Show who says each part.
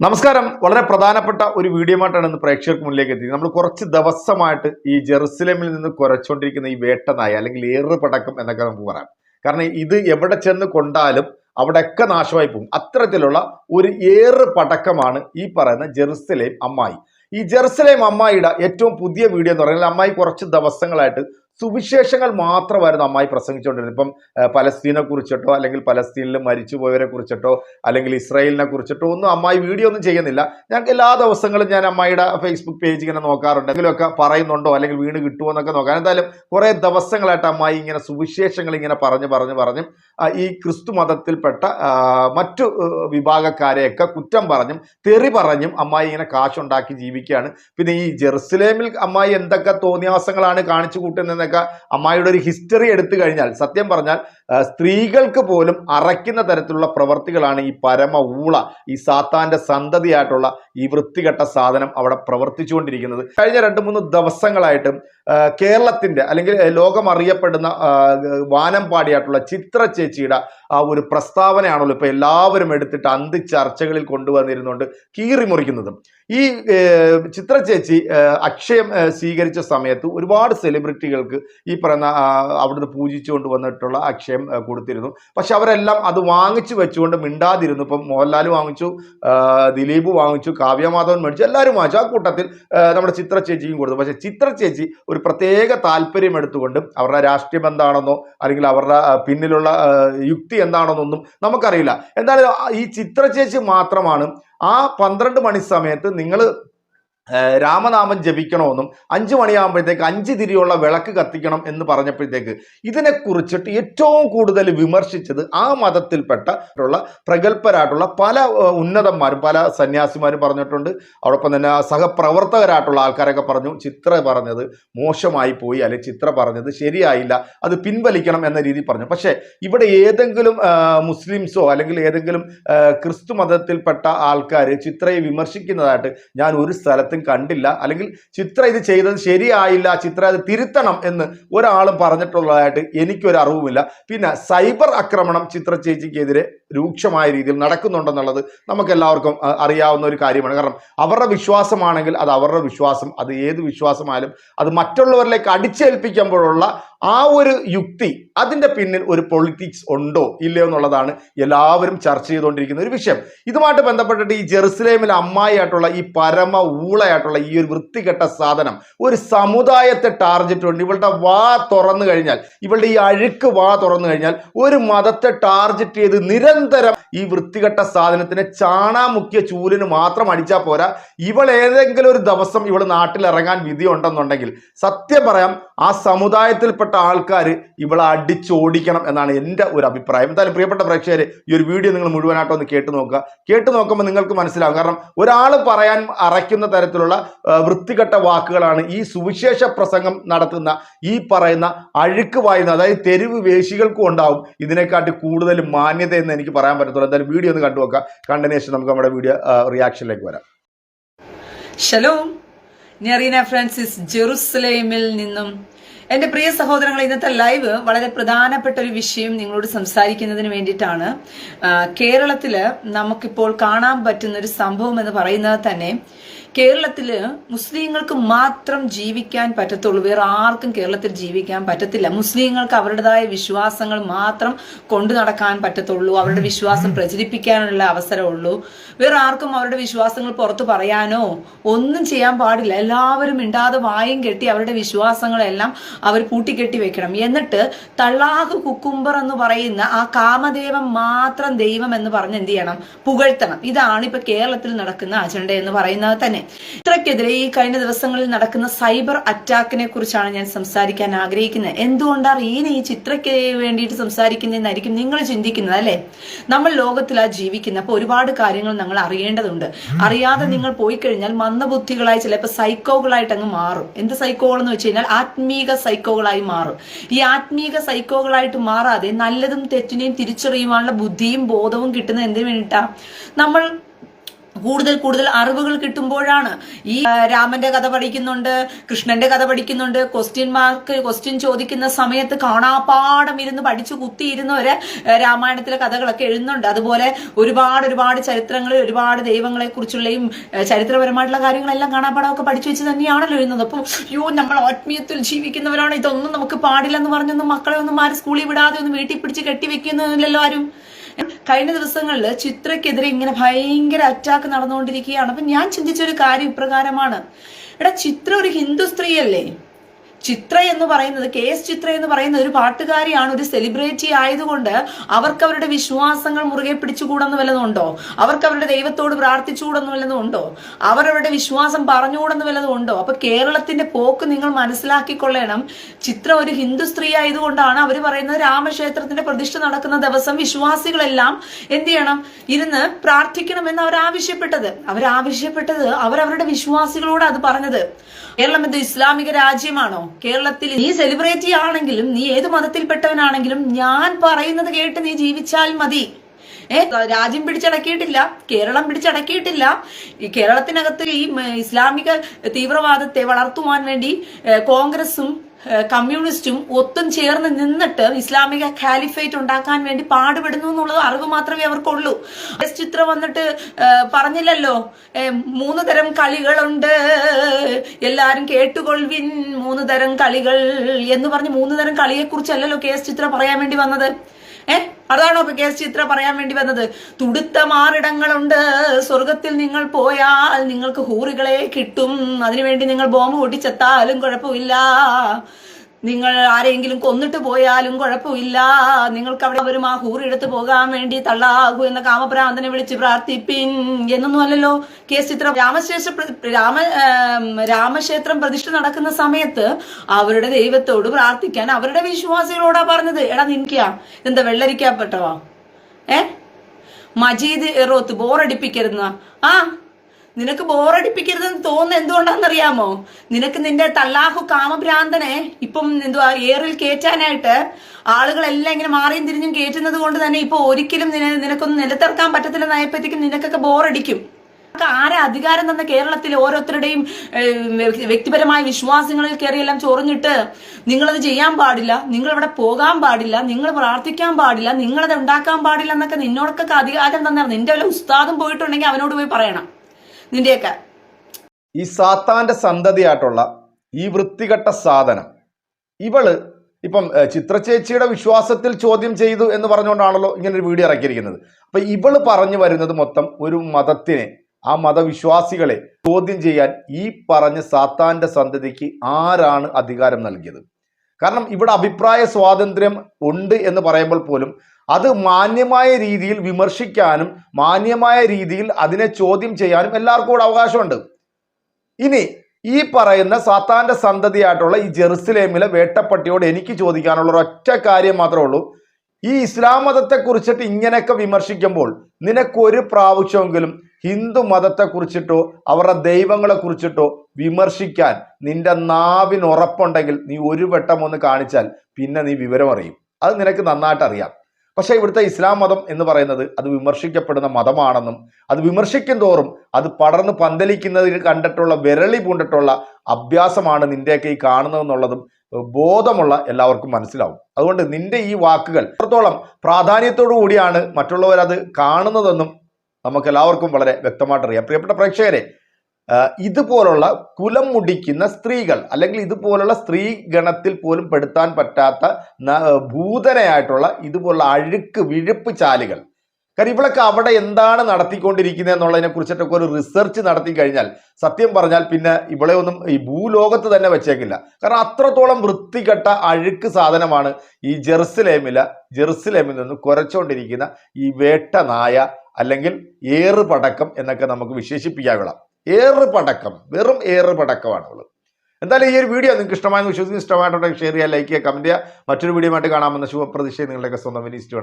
Speaker 1: നമസ്കാരം. വളരെ പ്രധാനപ്പെട്ട ഒരു വീഡിയോ ആയിട്ടാണ് ഇന്ന് പ്രേക്ഷകർക്ക് മുന്നിലേക്ക് എത്തിയത്. നമ്മൾ കുറച്ച് ദിവസമായിട്ട് ഈ ജെറുസലേമിൽ നിന്ന് കുറച്ചുകൊണ്ടിരിക്കുന്ന ഈ വേട്ടനായ അല്ലെങ്കിൽ ഏറ് പടക്കം എന്നൊക്കെ നമുക്ക് പറയാം. കാരണം ഇത് എവിടെ ചെന്ന് കൊണ്ടാലും അവിടെയൊക്കെ നാശമായി പോകും. അത്തരത്തിലുള്ള ഒരു ഏറ് പടക്കമാണ് ഈ പറയുന്ന ജെറുസലേം അമ്മായി. ഈ ജെറുസലേം അമ്മായിയുടെ ഏറ്റവും പുതിയ വീഡിയോ എന്ന് പറയുന്നത് അമ്മായി കുറച്ച് ദിവസങ്ങളായിട്ട് സുവിശേഷങ്ങൾ മാത്രമായിരുന്നു അമ്മായി പ്രസംഗിച്ചുകൊണ്ടിരുന്നത്. ഇപ്പം പലസ്തീനെ കുറിച്ചിട്ടോ അല്ലെങ്കിൽ പലസ്തീനിൽ മരിച്ചുപോയവരെ കുറിച്ചിട്ടോ അല്ലെങ്കിൽ ഇസ്രായേലിനെ കുറിച്ചിട്ടോ ഒന്നും അമ്മായി വീഡിയോ ഒന്നും ചെയ്യുന്നില്ല. ഞങ്ങൾക്ക് എല്ലാ ദിവസങ്ങളും ഞാൻ അമ്മായിയുടെ ഫേസ്ബുക്ക് പേജ് ഇങ്ങനെ നോക്കാറുണ്ട്. എന്തെങ്കിലുമൊക്കെ പറയുന്നുണ്ടോ അല്ലെങ്കിൽ വീണ് കിട്ടുമോ എന്നൊക്കെ നോക്കാം എന്തായാലും കുറേ ദിവസങ്ങളായിട്ട് അമ്മായി ഇങ്ങനെ സുവിശേഷങ്ങൾ ഇങ്ങനെ പറഞ്ഞ് പറഞ്ഞ് പറഞ്ഞ് ഈ ക്രിസ്തു മതത്തിൽപ്പെട്ട മറ്റു വിഭാഗക്കാരെയൊക്കെ കുറ്റം പറഞ്ഞും തെറി പറഞ്ഞും അമ്മായി ഇങ്ങനെ കാശുണ്ടാക്കി ജീവിക്കുകയാണ്. പിന്നെ ഈ ജെറുസലേമിൽ അമ്മായി എന്തൊക്കെ തോന്നിയാസങ്ങളാണ് കാണിച്ചു കൂട്ടുന്നതെന്നൊക്കെ അമ്മായിയുടെ ഒരു ഹിസ്റ്ററി എടുത്തു കഴിഞ്ഞാൽ സത്യം പറഞ്ഞാൽ സ്ത്രീകൾക്ക് പോലും അറയ്ക്കുന്ന തരത്തിലുള്ള പ്രവൃത്തികളാണ് ഈ പരമ ഊള ഈ സാത്താന്റെ സന്തതിയായിട്ടുള്ള ഈ വൃത്തികെട്ട സാധനം അവിടെ പ്രവർത്തിച്ചുകൊണ്ടിരിക്കുന്നത്. കഴിഞ്ഞ രണ്ട് മൂന്ന് ദിവസങ്ങളായിട്ട് ആ, കേരളത്തിന്റെ അല്ലെങ്കിൽ ലോകം അറിയപ്പെടുന്ന ആ, വാനം പാടിയായിട്ടുള്ള ചിത്ര ചേച്ചിയുടെ ആ ഒരു പ്രസ്താവനയാണല്ലോ ഇപ്പൊ എല്ലാവരും എടുത്തിട്ട് അന്തി ചർച്ചകളിൽ കൊണ്ടുവന്നിരുന്നുകൊണ്ട് കീറി മുറിക്കുന്നതും ഈ ചിത്ര ചേച്ചി അക്ഷയം സ്വീകരിച്ച സമയത്ത് ഒരുപാട് സെലിബ്രിറ്റികൾക്ക് ഈ പറയുന്ന അവിടുന്ന് പൂജിച്ചുകൊണ്ട് വന്നിട്ടുള്ള അക്ഷയം കൊടുത്തിരുന്നു. പക്ഷെ അവരെല്ലാം അത് വാങ്ങിച്ചു വെച്ചുകൊണ്ട് മിണ്ടാതിരുന്നു. ഇപ്പം മോഹൻലാൽ വാങ്ങിച്ചു ദിലീപ് വാങ്ങിച്ചു കാവ്യമാധവൻ മേടിച്ചു എല്ലാവരും വാങ്ങിച്ചു. ആ കൂട്ടത്തിൽ നമ്മുടെ ചിത്ര ചേച്ചിക്കും കൊടുത്തു. പക്ഷെ ചിത്ര ചേച്ചി ഒരു പ്രത്യേക താല്പര്യം എടുത്തുകൊണ്ട് അവരുടെ രാഷ്ട്രീയം എന്താണെന്നോ അല്ലെങ്കിൽ അവരുടെ പിന്നിലുള്ള യുക്തി എന്താണെന്നൊന്നും നമുക്കറിയില്ല. എന്തായാലും ഈ ചിത്രചേച്ചി മാത്രമാണ് ആ പന്ത്രണ്ട് മണി സമയത്ത് നിങ്ങൾ രാമനാമം ജപിക്കണമെന്നും അഞ്ചു മണിയാകുമ്പോഴത്തേക്ക് അഞ്ച് തിരിയുള്ള വിളക്ക് കത്തിക്കണം എന്ന് പറഞ്ഞപ്പോഴത്തേക്ക് ഇതിനെക്കുറിച്ചിട്ട് ഏറ്റവും കൂടുതൽ വിമർശിച്ചത് ആ മതത്തിൽപ്പെട്ട ഉള്ള പ്രഗത്ഭരായിട്ടുള്ള പല ഉന്നതന്മാരും പല സന്യാസിമാരും പറഞ്ഞിട്ടുണ്ട്. അതോടൊപ്പം തന്നെ സഹപ്രവർത്തകരായിട്ടുള്ള ആൾക്കാരൊക്കെ പറഞ്ഞു ചിത്ര പറഞ്ഞത് മോശമായി പോയി അല്ലെങ്കിൽ ചിത്ര പറഞ്ഞത് ശരിയായില്ല അത് പിൻവലിക്കണം എന്ന രീതി പറഞ്ഞു. പക്ഷേ ഇവിടെ ഏതെങ്കിലും മുസ്ലിംസോ അല്ലെങ്കിൽ ഏതെങ്കിലും ക്രിസ്തു മതത്തിൽപ്പെട്ട ആൾക്കാർ ചിത്രയെ വിമർശിക്കുന്നതായിട്ട് ഞാൻ ഒരു സ്ഥലത്തും കണ്ടില്ല. അല്ലെങ്കിൽ ചിത്ര ഇത് ചെയ്തത് ശരിയായില്ല ചിത്ര അത് തിരുത്തണം എന്ന് ഒരാളും പറഞ്ഞിട്ടുള്ളതായിട്ട് എനിക്കൊരു അറിവുമില്ല. പിന്നെ സൈബർ ആക്രമണം ചിത്ര ചേച്ചിക്കെതിരെ രൂക്ഷമായ രീതിയിൽ നടക്കുന്നുണ്ടെന്നുള്ളത് നമുക്ക് എല്ലാവർക്കും അറിയാവുന്ന ഒരു കാര്യമാണ്. കാരണം അവരുടെ വിശ്വാസമാണെങ്കിൽ അത് അവരുടെ വിശ്വാസം അത് ഏത് വിശ്വാസമായാലും അത് മറ്റുള്ളവരിലേക്ക് അടിച്ചേൽപ്പിക്കുമ്പോഴുള്ള ആ ഒരു യുക്തി അതിന്റെ പിന്നിൽ ഒരു പൊളിറ്റിക്സ് ഉണ്ടോ ഇല്ലയോ എന്നുള്ളതാണ് എല്ലാവരും ചർച്ച ചെയ്തുകൊണ്ടിരിക്കുന്ന ഒരു വിഷയം. ഇതുമായിട്ട് ബന്ധപ്പെട്ടിട്ട് ഈ ജെറുസലേമിലെ അമ്മായിയായിട്ടുള്ള ഈ പരമ ഊളയായിട്ടുള്ള ഈ ഒരു വൃത്തികെട്ട സാധനം ഒരു സമുദായത്തെ ടാർഗറ്റ് ഉണ്ട് ഇവളുടെ വാ തുറന്നു കഴിഞ്ഞാൽ ഇവളുടെ ഈ അഴുക്ക് വാ തുറന്നു കഴിഞ്ഞാൽ ഒരു മതത്തെ ടാർഗറ്റ് ചെയ്ത് നിരന്തരം ഈ വൃത്തികെട്ട സാധനത്തിനെ ചാണാമുഖ്യ ചൂലിന് മാത്രം അടിച്ചാൽ പോരാ. ഇവൾ ഏതെങ്കിലും ഒരു ദിവസം ഇവൾ നാട്ടിൽ ഇറങ്ങാൻ വിധി ഉണ്ടെന്നുണ്ടെങ്കിൽ സത്യം പറയാം ആ സമുദായത്തിൽപ്പെട്ട ആൾക്കാർ ഇവളെ അടിച്ചോടിക്കണം എന്നാണ് എന്റെ ഒരു അഭിപ്രായം. എന്തായാലും പ്രിയപ്പെട്ട പ്രേക്ഷകർ ഈ ഒരു വീഡിയോ നിങ്ങൾ മുഴുവനായിട്ട് ഒന്ന് കേട്ട് നോക്കുക. കേട്ട് നോക്കുമ്പോൾ നിങ്ങൾക്ക് മനസ്സിലാവും കാരണം ഒരാൾ പറയാൻ അറയ്ക്കുന്ന തരത്തിലുള്ള വൃത്തികെട്ട വാക്കുകളാണ് ഈ സുവിശേഷ പ്രസംഗം നടത്തുന്ന ഈ പറയുന്ന അഴുക്ക് വായുന്ന അതായത് തെരുവ് വേശികൾക്കും ഉണ്ടാവും. ഇതിനെക്കാട്ടി കൂടുതൽ മാന്യത എന്ന് എനിക്ക് പറയാൻ പറ്റത്തുള്ളൂ. എന്തായാലും വീഡിയോ ഒന്ന് കണ്ടു നോക്കുക. കണ്ടതിന് ശേഷം നമുക്ക് നമ്മുടെ വീഡിയോ റിയാക്ഷനിലേക്ക് വരാം.
Speaker 2: ഷലോം ഞെറീന ഫ്രാൻസിസ് ജെറുസലേമിൽ നിന്നും എന്റെ പ്രിയ സഹോദരങ്ങൾ ഇന്നത്തെ ലൈവ് വളരെ പ്രധാനപ്പെട്ട ഒരു വിഷയം നിങ്ങളോട് സംസാരിക്കുന്നതിന് വേണ്ടിയിട്ടാണ്. കേരളത്തിൽ നമുക്കിപ്പോൾ കാണാൻ പറ്റുന്ന ഒരു സംഭവം എന്ന് പറയുന്നത് തന്നെ കേരളത്തിൽ മുസ്ലിങ്ങൾക്ക് മാത്രം ജീവിക്കാൻ പറ്റത്തുള്ളൂ. വേറെ ആർക്കും കേരളത്തിൽ ജീവിക്കാൻ പറ്റത്തില്ല. മുസ്ലിങ്ങൾക്ക് അവരുടേതായ വിശ്വാസങ്ങൾ മാത്രം കൊണ്ടു നടക്കാൻ പറ്റത്തുള്ളൂ. അവരുടെ വിശ്വാസം പ്രചരിപ്പിക്കാനുള്ള അവസരമുള്ളൂ. വേറെ ആർക്കും അവരുടെ വിശ്വാസങ്ങൾ പുറത്തു പറയാനോ ഒന്നും ചെയ്യാൻ പാടില്ല. എല്ലാവരും മിണ്ടാതെ വായും കെട്ടി അവരുടെ വിശ്വാസങ്ങളെല്ലാം അവർ പൂട്ടിക്കെട്ടി വെക്കണം. എന്നിട്ട് തള്ളാഹ് കുക്കുംബർ എന്ന് പറയുന്ന ആ കാമദേവം മാത്രം ദൈവം എന്ന് പറഞ്ഞ് എന്ത് ചെയ്യണം? പുകഴ്ത്തണം. ഇതാണ് ഇപ്പൊ കേരളത്തിൽ നടക്കുന്ന അജണ്ട എന്ന് പറയുന്നത് തന്നെ. ഇത്രയ്ക്കെതിരെ ഈ കഴിഞ്ഞ ദിവസങ്ങളിൽ നടക്കുന്ന സൈബർ അറ്റാക്കിനെ കുറിച്ചാണ് ഞാൻ സംസാരിക്കാൻ ആഗ്രഹിക്കുന്നത്. എന്തുകൊണ്ടാണ് ഈനെ ഈ ചിത്രയ്ക്ക് വേണ്ടിയിട്ട് സംസാരിക്കുന്നതെന്നായിരിക്കും നിങ്ങൾ ചിന്തിക്കുന്നത് അല്ലെ? നമ്മൾ ലോകത്തിലാ ജീവിക്കുന്നത് അപ്പൊ ഒരുപാട് കാര്യങ്ങൾ നമ്മൾ അറിയേണ്ടതുണ്ട്. അറിയാതെ നിങ്ങൾ പോയി കഴിഞ്ഞാൽ മന്ദബുദ്ധികളായി ചിലപ്പോൾ സൈക്കോകളായിട്ട് അങ്ങ് മാറും. എന്ത് സൈക്കോകൾ എന്ന് വെച്ച് കഴിഞ്ഞാൽ ആത്മീക സൈക്കോകളായി മാറും. ഈ ആത്മീക സൈക്കോകളായിട്ട് മാറാതെ നല്ലതും തെറ്റിനെയും തിരിച്ചറിയുവാനുള്ള ബുദ്ധിയും ബോധവും കിട്ടുന്നത് എന്തിനു വേണ്ടിയിട്ടാ? നമ്മൾ കൂടുതൽ കൂടുതൽ അറിവുകൾ കിട്ടുമ്പോഴാണ് ഈ രാമന്റെ കഥ പഠിക്കുന്നുണ്ട് കൃഷ്ണന്റെ കഥ പഠിക്കുന്നുണ്ട്. ക്വസ്റ്റ്യൻ മാർക്ക് ക്വസ്റ്റ്യൻ ചോദിക്കുന്ന സമയത്ത് കാണാപ്പാടം ഇരുന്ന് പഠിച്ചു കുത്തിയിരുന്നവര് രാമായണത്തിലെ കഥകളൊക്കെ എഴുതുന്നുണ്ട്. അതുപോലെ ഒരുപാട് ഒരുപാട് ചരിത്രങ്ങളിൽ ഒരുപാട് ദൈവങ്ങളെ കുറിച്ചുള്ളയും ചരിത്രപരമായിട്ടുള്ള കാര്യങ്ങളെല്ലാം കാണാപ്പാടമൊക്കെ പഠിച്ചു വെച്ച് തന്നെയാണല്ലോ എഴുതുന്നത്. അപ്പോൾ യോ നമ്മൾ ആത്മീയത്തിൽ ജീവിക്കുന്നവരാണ്. ഇതൊന്നും നമുക്ക് പാടില്ലെന്ന് പറഞ്ഞൊന്നും മക്കളെ ഒന്നും ആരും സ്കൂളിൽ വിടാതെ ഒന്നും വീട്ടിൽ പിടിച്ച് കെട്ടിവെക്കുന്നില്ലല്ലോ ആരും. കഴിഞ്ഞ ദിവസങ്ങളിൽ ചിത്രയ്ക്കെതിരെ ഇങ്ങനെ ഭയങ്കര അറ്റാക്ക് നടന്നുകൊണ്ടിരിക്കുകയാണ്. അപ്പൊ ഞാൻ ചിന്തിച്ചൊരു കാര്യം ഇപ്രകാരമാണ്. എടാ ചിത്ര ഒരു ഹിന്ദു സ്ത്രീയല്ലേ? ചിത്ര എന്ന് പറയുന്നത് കെ എസ് ചിത്ര എന്ന് പറയുന്ന ഒരു പാട്ടുകാരിയാണ് ഒരു സെലിബ്രിറ്റി ആയതുകൊണ്ട് അവർക്ക് അവരുടെ വിശ്വാസങ്ങൾ മുറുകെ പിടിച്ചുകൂടെന്ന് വല്ലതും ഉണ്ടോ? അവർക്ക് അവരുടെ ദൈവത്തോട് പ്രാർത്ഥിച്ചുകൂടെന്ന് വല്ലതും ഉണ്ടോ? അവരവരുടെ വിശ്വാസം പറഞ്ഞുകൂടെന്ന് വല്ലതും ഉണ്ടോ? അപ്പൊ കേരളത്തിന്റെ പോക്ക് നിങ്ങൾ മനസ്സിലാക്കിക്കൊള്ളണം. ചിത്ര ഒരു ഹിന്ദു സ്ത്രീ ആയതുകൊണ്ടാണ് അവർ പറയുന്നത് രാമക്ഷേത്രത്തിന്റെ പ്രതിഷ്ഠ നടക്കുന്ന ദിവസം വിശ്വാസികളെല്ലാം എന്ത് ചെയ്യണം? ഇരുന്ന് പ്രാർത്ഥിക്കണമെന്ന് അവർ ആവശ്യപ്പെട്ടത് അവരാവശ്യപ്പെട്ടത് അവരവരുടെ വിശ്വാസികളോട് അത് പറഞ്ഞത്. കേരളം എന്ത് ഇസ്ലാമിക രാജ്യമാണോ? കേരളത്തിൽ നീ സെലിബ്രേറ്റി ആണെങ്കിലും നീ ഏത് മതത്തിൽപ്പെട്ടവനാണെങ്കിലും ഞാൻ പറയുന്നത് കേട്ട് നീ ജീവിച്ചാൽ മതി. ഏ രാജ്യം പിടിച്ചടക്കിയിട്ടില്ല കേരളം പിടിച്ചടക്കിയിട്ടില്ല. ഈ കേരളത്തിനകത്ത് ഈ ഇസ്ലാമിക തീവ്രവാദത്തെ വളർത്തുവാൻ വേണ്ടി കോൺഗ്രസും കമ്മ്യൂണിസ്റ്റും ഒത്തും ചേർന്ന് നിന്നിട്ട് ഇസ്ലാമിക കാലിഫേറ്റ് ഉണ്ടാക്കാൻ വേണ്ടി പാടുപെടുന്നു എന്നുള്ളത് അറിവ് മാത്രമേ അവർക്കുള്ളൂ. ചിത്രം വന്നിട്ട് പറഞ്ഞില്ലല്ലോ. മൂന്ന് തരം കളികളുണ്ട്. എല്ലാരും കേട്ടുകൊള്ളിൻ മൂന്ന് തരം കളികൾ എന്ന് പറഞ്ഞ് മൂന്ന് തരം കളിയെ കുറിച്ചല്ലല്ലോ കെ എസ് ചിത്ര പറയാൻ വേണ്ടി വന്നത്. ഏ? അതാണോ ഇപ്പൊ കെ എസ് ചിത്ര പറയാൻ വേണ്ടി വന്നത്? തുടുത്ത മാറിടങ്ങളുണ്ട്. സ്വർഗത്തിൽ നിങ്ങൾ പോയാൽ നിങ്ങൾക്ക് ഹൂറികളെ കിട്ടും. അതിനുവേണ്ടി നിങ്ങൾ ബോംബ് പൊട്ടിച്ചെത്താലും കുഴപ്പമില്ല. നിങ്ങൾ ആരെങ്കിലും കൊന്നിട്ട് പോയാലും കുഴപ്പമില്ല. നിങ്ങൾക്ക് അവിടെ അവരും ആ ഹൂറിയെടുത്ത് പോകാൻ വേണ്ടി തള്ളാകൂ എന്ന കാമപ്രാന്തനെ വിളിച്ച് പ്രാർത്ഥിപ്പിൻ എന്നൊന്നും അല്ലല്ലോ. കെ ചിത്ര ചിത്രം രാമശേഷ രാമ രാമക്ഷേത്രം പ്രതിഷ്ഠ നടക്കുന്ന സമയത്ത് അവരുടെ ദൈവത്തോട് പ്രാർത്ഥിക്കാൻ അവരുടെ വിശ്വാസികളോടാ പറഞ്ഞത്. എടാ നിനക്കാ എന്താ വെള്ളരിക്കാപ്പെട്ടവാ? ഏ? മജീദ് എറോത്ത് ബോറടിപ്പിക്കരുന്ന ആ നിനക്ക് ബോറടിപ്പിക്കരുതെന്ന് തോന്നുന്ന എന്തുകൊണ്ടാണെന്നറിയാമോ? നിനക്ക് നിന്റെ തല്ലാഹു കാമഭ്രാന്തനെ ഇപ്പം എന്തുവാ ഏറിൽ കയറ്റാനായിട്ട് ആളുകളെല്ലാം ഇങ്ങനെ മാറിയും തിരിഞ്ഞും കയറ്റുന്നത് കൊണ്ട് തന്നെ ഇപ്പൊ ഒരിക്കലും നിന നിനക്കൊന്നും നിലത്തിറക്കാൻ പറ്റത്തില്ലെന്നായപ്പോഴത്തേക്കും നിനക്കൊക്കെ ബോറടിക്കും. ആരെ അധികാരം തന്ന കേരളത്തിൽ ഓരോരുത്തരുടെയും വ്യക്തിപരമായ വിശ്വാസങ്ങളിൽ കയറിയെല്ലാം ചൊറിഞ്ഞിട്ട് നിങ്ങളത് ചെയ്യാൻ പാടില്ല നിങ്ങൾ ഇവിടെ പോകാൻ പാടില്ല നിങ്ങൾ പ്രാർത്ഥിക്കാൻ പാടില്ല നിങ്ങളത് ഉണ്ടാക്കാൻ പാടില്ല എന്നൊക്കെ നിന്നോടൊക്കെ അധികാരം തന്നാണ് നിന്റെ വല്ല ഉസ്താദും പോയിട്ടുണ്ടെങ്കിൽ അവനോട് പോയി പറയണം. നിന്റെയൊക്കെ.
Speaker 1: ഈ സാത്താന്റെ സന്തതിയായിട്ടുള്ള ഈ വൃത്തികെട്ട സാധനം ഇവൾ ഇപ്പം ചിത്രചേച്ചിയുടെ വിശ്വാസത്തിൽ ചോദ്യം ചെയ്തു എന്ന് പറഞ്ഞുകൊണ്ടാണല്ലോ ഇങ്ങനൊരു വീഡിയോ ഇറക്കിയിരിക്കുന്നത്. അപ്പൊ ഇവൾ പറഞ്ഞു വരുന്നത് മൊത്തം ഒരു മതത്തിനെ ആ മതവിശ്വാസികളെ ചോദ്യം ചെയ്യാൻ ഈ പറഞ്ഞ സാത്താന്റെ സന്തതിക്ക് ആരാണ് അധികാരം നൽകിയത്? കാരണം ഇവിടെ അഭിപ്രായ സ്വാതന്ത്ര്യം ഉണ്ട് എന്ന് പറയുമ്പോൾ പോലും അത് മാന്യമായ രീതിയിൽ വിമർശിക്കാനും മാന്യമായ രീതിയിൽ അതിനെ ചോദ്യം ചെയ്യാനും എല്ലാവർക്കും കൂടെ അവകാശമുണ്ട്. ഇനി ഈ പറയുന്ന സാത്താന്റെ സന്തതിയായിട്ടുള്ള ഈ ജെറുസലേമിലെ വേട്ടപ്പട്ടിയോട് എനിക്ക് ചോദിക്കാനുള്ള ഒരൊറ്റ കാര്യം മാത്രമേ ഉള്ളൂ. ഈ ഇസ്ലാം മതത്തെ കുറിച്ചിട്ട് ഇങ്ങനെയൊക്കെ വിമർശിക്കുമ്പോൾ നിനക്കൊരു പ്രാവശ്യമെങ്കിലും ഹിന്ദു മതത്തെ കുറിച്ചിട്ടോ അവരുടെ ദൈവങ്ങളെ കുറിച്ചിട്ടോ വിമർശിക്കാൻ നിന്റെ നാവിന് ഉറപ്പുണ്ടെങ്കിൽ നീ ഒരു വട്ടം ഒന്ന് കാണിച്ചാൽ പിന്നെ നീ വിവരം അറിയും. അത് നിനക്ക് നന്നായിട്ട് അറിയാം. പക്ഷേ ഇവിടുത്തെ ഇസ്ലാം മതം എന്ന് പറയുന്നത് അത് വിമർശിക്കപ്പെടുന്ന മതമാണെന്നും അത് വിമർശിക്കും തോറും അത് പടർന്ന് പന്തലിക്കുന്നതിന് കണ്ടിട്ടുള്ള വിരളി പൂണ്ടിട്ടുള്ള അഭ്യാസമാണ് നിന്റെയൊക്കെ ഈ കാണുന്നതെന്നുള്ളതും ബോധമുള്ള എല്ലാവർക്കും മനസ്സിലാവും. അതുകൊണ്ട് നിന്റെ ഈ വാക്കുകൾ എത്രത്തോളം പ്രാധാന്യത്തോടു കൂടിയാണ് മറ്റുള്ളവർ അത് കാണുന്നതെന്നും നമുക്ക് എല്ലാവർക്കും വളരെ വ്യക്തമായിട്ട് അറിയാം പ്രിയപ്പെട്ട പ്രേക്ഷകരെ ഇതുപോലുള്ള കുലം മുടിക്കുന്ന സ്ത്രീകൾ അല്ലെങ്കിൽ ഇതുപോലുള്ള സ്ത്രീ ഗണത്തിൽ പോലും പെടുത്താൻ പറ്റാത്ത ഭൂതനയായിട്ടുള്ള ഇതുപോലുള്ള അഴുക്ക് വിഴുപ്പ് ചാലുകൾ. കാരണം ഇവളൊക്കെ അവിടെ എന്താണ് നടത്തിക്കൊണ്ടിരിക്കുന്നത് എന്നുള്ളതിനെ കുറിച്ചിട്ടൊക്കെ ഒരു റിസർച്ച് നടത്തി കഴിഞ്ഞാൽ സത്യം പറഞ്ഞാൽ പിന്നെ ഇവളെ ഒന്നും ഈ ഭൂലോകത്ത് തന്നെ വെച്ചേക്കില്ല. കാരണം അത്രത്തോളം വൃത്തികെട്ട അഴുക്ക് സാധനമാണ് ഈ ജെറുസലേമില ജെറുസലേമിൽ നിന്ന് കുരച്ചുകൊണ്ടിരിക്കുന്ന ഈ വേട്ട നായ അല്ലെങ്കിൽ ഏറ് പടക്കം എന്നൊക്കെ നമുക്ക് വിശേഷിപ്പിക്കാവിടാം ഏറ് പടക്കം വെറും ഏറ് പടക്കമാണ് ഉള്ളത് എന്തായാലും ഈ ഒരു വീഡിയോ നിങ്ങൾക്ക് ഇഷ്ടമായെന്ന് വിശ്വസിക്കുന്നു. ഇഷ്ടമായിട്ടുണ്ടെങ്കിൽ ഷെയർ ചെയ്യുക ലൈക്ക് ചെയ്യുക കമന്റ് ചെയ്യുക. മറ്റൊരു വീഡിയോ ആയിട്ട് കാണാമെന്ന ശുഭപ്രതീക്ഷയെ നിങ്ങളുടെയൊക്കെ സ്വന്തം വിനീസ് ടു